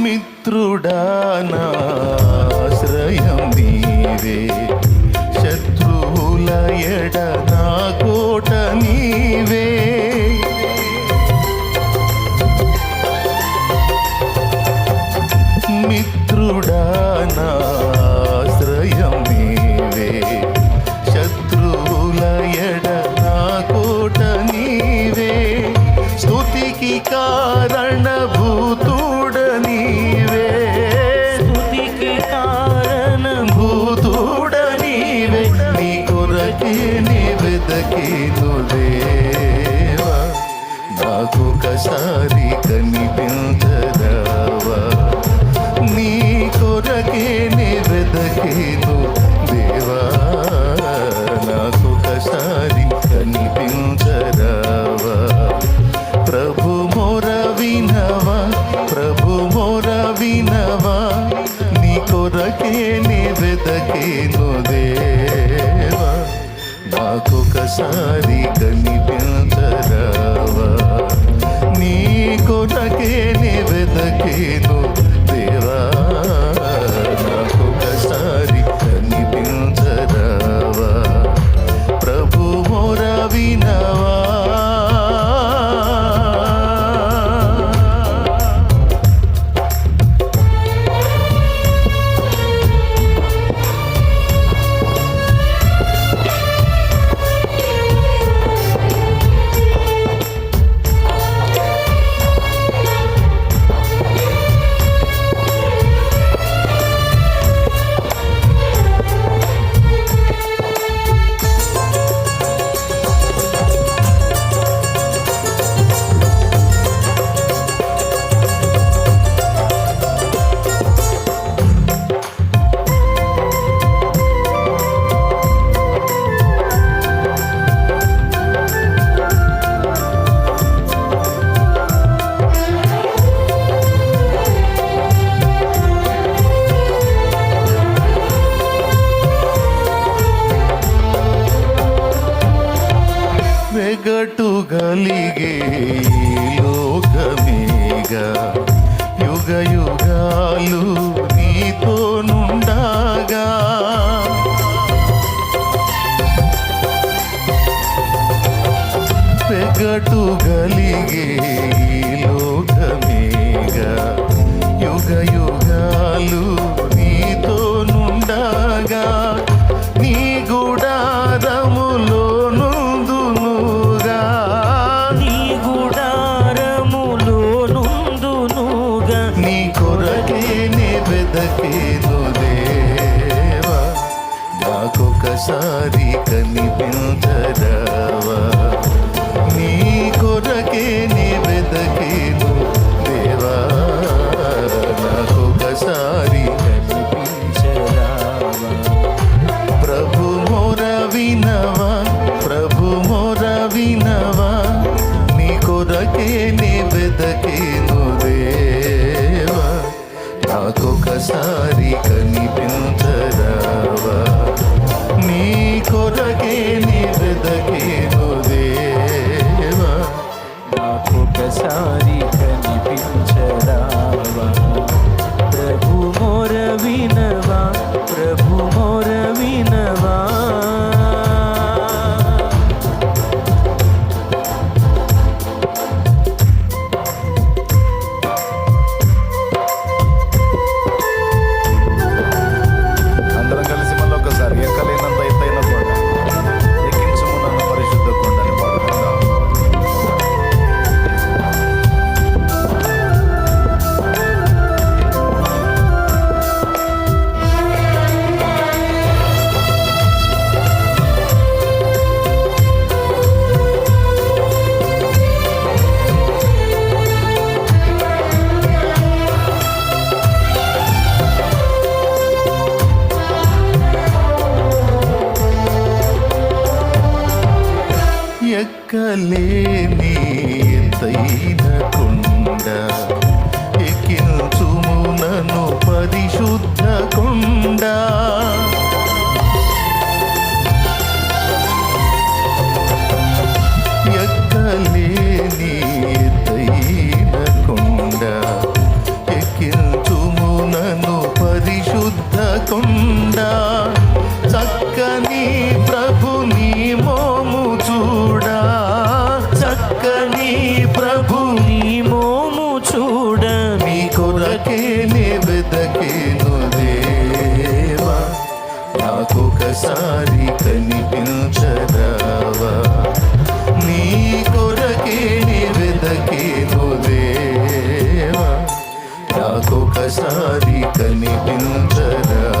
మిత్రుడా నాశ్రయం నీవే శత్రువుల ఎడ నా కోట నీవే. మిత్రుడా ఒక్కసారి కనిపించరావా నీ కొరకే నీ వెదకేను దేవా నాకొకసారి కనిపించరావా? ప్రభు మోర వినవా ప్రభు మోర వినవా? నీ కొరకే నీ వెదకేను దేవా నాకొకసారి కనిపి వెగటు గలిగే లోకమేగా. యుగ యుగాలు నాకొకసారి కనిపించరావా ఒకసారి కనిపించరావా ప్రభు మోర వినవా? ప్రభు మోర వినవా? ఎక్కలేని ఎత్తైన కొండ ఎక్కించుము నన్ను పరిశుద్ధ కొండ కొరకే నే వెదకేను దేవా నాకొకసారి కనిపించరావా? నీ కొరకే నే వెదకేను దేవా నాకొకసారి కనిపించరావా?